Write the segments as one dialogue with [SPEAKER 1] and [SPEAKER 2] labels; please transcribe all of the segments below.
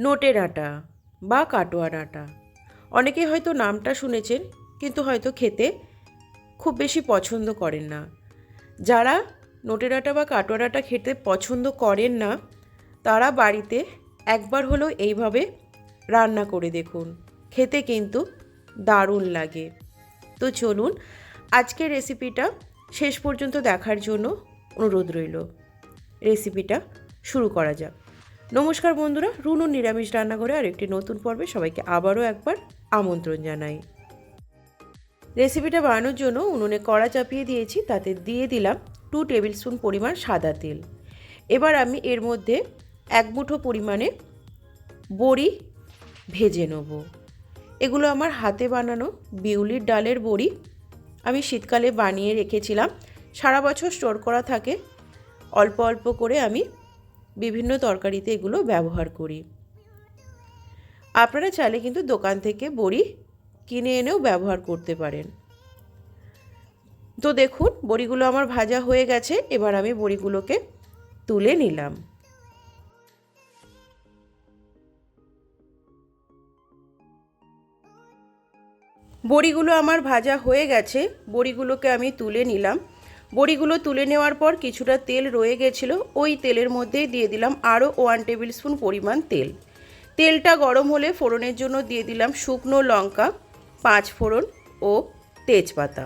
[SPEAKER 1] নোটের আটা বা কাটোয়ার আটা। অনেকে হয়তো নামটা শুনেছেন, কিন্তু হয়তো খেতে খুব বেশি পছন্দ করেন না। যারা নোটের আটা বা কাটোয়ার আটা খেতে পছন্দ করেন না, তারা বাড়িতে একবার হলেও এইভাবে রান্না করে দেখুন। খেতে কিন্তু দারুণ লাগে। তো চলুন, আজকের রেসিপিটা শেষ পর্যন্ত দেখার জন্য অনুরোধ রইল। রেসিপিটা শুরু করা যাক। নমস্কার বন্ধুরা, রুনু নিরামিষ রান্নাঘরে আর একটি নতুন পর্বে সবাইকে আবারও একবার আমন্ত্রণ জানাই। রেসিপিটা বানানোর জন্য উনুনে কড়া চাপিয়ে দিয়েছি, তাতে দিয়ে দিলাম টু টেবিল স্পুন পরিমাণ সাদা তেল। এবার আমি এর মধ্যে এক মুঠো পরিমাণে বড়ি ভেজে নেব। এগুলো আমার হাতে বানানো বিউলির ডালের বড়ি। আমি শীতকালে বানিয়ে রেখেছিলাম, সারা বছর স্টোর করা থাকে, অল্প অল্প করে আমি বিভিন্ন তরকারিতে এগুলো ব্যবহার করি। আপনারা চাইলে কিন্তু দোকান থেকে বড়ি কিনে এনেও ব্যবহার করতে পারেন। তো দেখুন, বড়িগুলো আমার ভাজা হয়ে গেছে, এবার আমি বড়িগুলোকে তুলে নিলাম। বড়িগুলো আমার ভাজা হয়ে গেছে, বড়িগুলোকে আমি তুলে নিলাম। বড়িগুলো তুলে নেওয়ার পর কিছুটা তেল রয়ে গেছিল। ওই তেলের মধ্যেই দিয়ে দিলাম আরও ওয়ান টেবিল স্পুন পরিমাণ তেল। তেলটা গরম হলে ফোড়নের জন্য দিয়ে দিলাম শুকনো লঙ্কা, পাঁচ ফোড়ন ও তেজপাতা।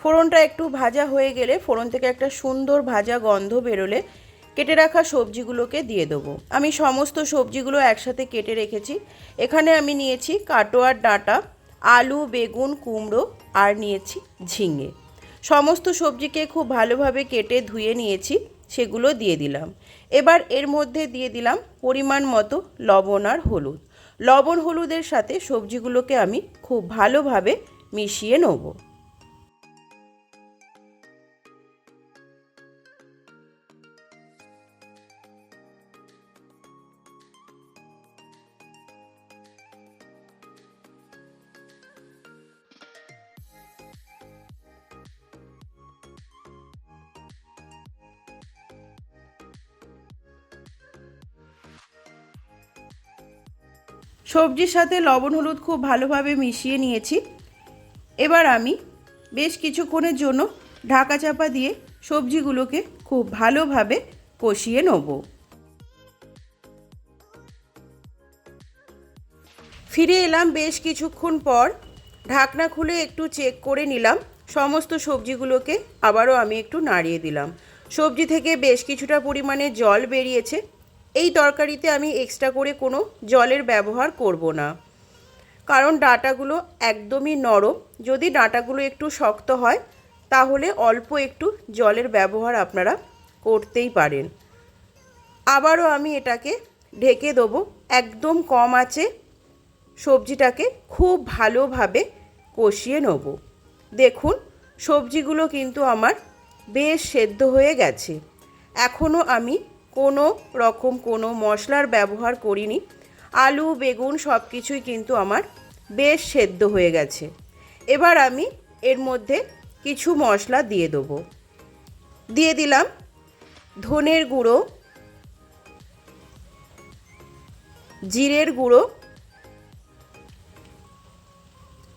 [SPEAKER 1] ফোড়নটা একটু ভাজা হয়ে গেলে ফোড়ন থেকে একটা সুন্দর ভাজা গন্ধ বেরোলে কেটে রাখা সবজিগুলোকে দিয়ে দেবো। আমি সমস্ত সবজিগুলো একসাথে কেটে রেখেছি। এখানে আমি নিয়েছি কাটোয়ার ডাঁটা, আলু, বেগুন, কুমড়ো আর নিয়েছি ঝিঙে। সমস্ত সবজিকে খুব ভালোভাবে কেটে ধুয়ে নিয়েছি, সেগুলো দিয়ে দিলাম। এবার এর মধ্যে দিয়ে দিলাম পরিমাণ মতো লবণ আর হলুদ। লবণ হলুদের সাথে সবজিগুলোকে আমি খুব ভালোভাবে মিশিয়ে নেব। সবজির সাথে লবণ, হলুদ খুব ভালোভাবে মিশিয়ে নিয়েছি। এবার আমি বেশ কিছুক্ষণের জন্য ঢাকা চাপা দিয়ে সবজিগুলোকে খুব ভালোভাবে কষিয়ে নেব। ফিরে এলাম বেশ কিছুক্ষণ পর, ঢাকনা খুলে একটু চেক করে নিলাম। সমস্ত সবজিগুলোকে আবারও আমি একটু নাড়িয়ে দিলাম। সবজি থেকে বেশ কিছুটা পরিমাণে জল বেরিয়েছে। এই তরকারিতে আমি এক্সট্রা করে কোনো জলের ব্যবহার করব না। কারণ ডাঁটাগুলো একদমই নরম। যদি ডাঁটাগুলো একটু শক্ত হয়, তাহলে অল্প একটু জলের ব্যবহার আপনারা করতেই পারেন। আবারও আমি এটাকে ঢেকে দেবো। একদম কম আছে সবজিটাকে খুব ভালোভাবে কষিয়ে নেব। দেখুন, সবজিগুলো কিন্তু আমার বেশ সেদ্ধ হয়ে গেছে। এখনও আমি কোনো রকম কোনো মশলার ব্যবহার করিনি। আলু, বেগুন সব কিছুই কিন্তু আমার বেশ সেদ্ধ হয়ে গেছে। এবার আমি এর মধ্যে কিছু মশলা দিয়ে দেবো। দিয়ে দিলাম ধনের গুঁড়ো, জিরের গুঁড়ো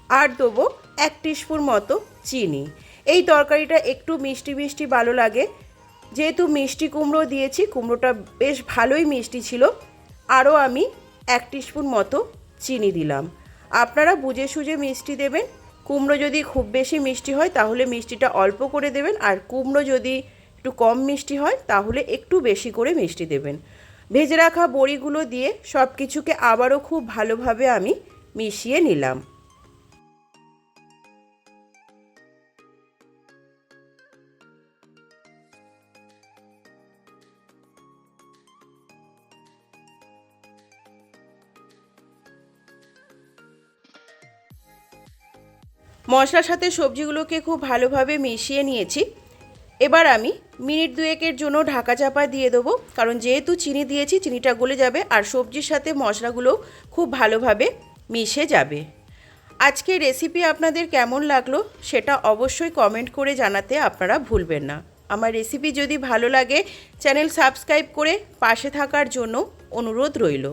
[SPEAKER 1] আর দেবো এক টিস্পুন মতো চিনি। এই তরকারিটা একটু মিষ্টি মিষ্টি ভালো লাগে যেহেতু মিষ্টি কুমড়ো দিয়েছি, কুমড়োটা বেশ ভালোই মিষ্টি ছিল, আরও আমি এক টিস্পুন মতো চিনি দিলাম। আপনারা বুঝে সুঝে মিষ্টি দেবেন। কুমড়ো যদি খুব বেশি মিষ্টি হয়, তাহলে মিষ্টিটা অল্প করে দেবেন, আর কুমড়ো যদি একটু কম মিষ্টি হয়, তাহলে একটু বেশি করে মিষ্টি দেবেন। ভেজে রাখা বড়িগুলো দিয়ে সব কিছুকে আবারও খুব ভালোভাবে আমি মিশিয়ে নিলাম। মশলার সাথে সবজিগুলোকে খুব ভালোভাবে মিশিয়ে নিয়েছি। এবার আমি মিনিট দুয়েকের জন্য ঢাকা চাপা দিয়ে দেবো, কারণ যেহেতু চিনি দিয়েছি, চিনিটা গলে যাবে আর সবজির সাথে মশলাগুলো খুব ভালোভাবে মিশে যাবে। আজকে রেসিপি আপনাদের কেমন লাগল সেটা অবশ্যই কমেন্ট করে জানাতে আপনারা ভুলবেন না। আমার রেসিপি যদি ভালো লাগে চ্যানেল সাবস্ক্রাইব করে পাশে থাকার জন্য অনুরোধ রইল।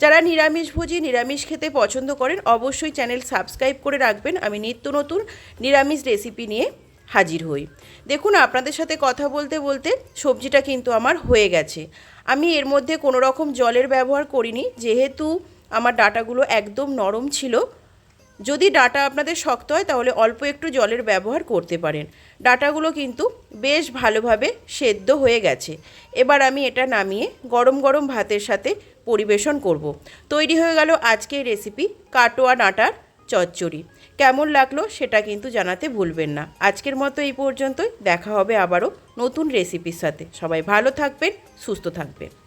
[SPEAKER 1] যারা নিরামিষভোজী নিরামিষ খেতে পছন্দ করেন, অবশ্যই চ্যানেল সাবস্ক্রাইব করে রাখবেন। আমি নিত্য নতুন নিরামিষ রেসিপি নিয়ে হাজির হই। দেখুন, আপনাদের সাথে কথা বলতে বলতে সবজিটা কিন্তু আমার হয়ে গেছে। আমি এর মধ্যে কোনো রকম জলের ব্যবহার করিনি, যেহেতু আমার ডাটাগুলো একদম নরম ছিল। যদি ডাটা আপনাদের শক্ত হয়, তাহলে অল্প একটু জলের ব্যবহার করতে পারেন। ডাটাগুলো কিন্তু বেশ ভালোভাবে সেদ্ধ হয়ে গেছে। এবার আমি এটা নামিয়ে গরম গরম ভাতের সাথে পরিবেশন করব। তৈরি হয়ে গেল আজকের রেসিপি কাটোয়া নাটার চচ্চড়ি। কেমন লাগল সেটা কিন্তু জানাতে ভুলবেন না। আজকের মতো এই পর্যন্তই। দেখা হবে আবারও নতুন রেসিপির সাথে। সবাই ভালো থাকবেন, সুস্থ থাকবেন।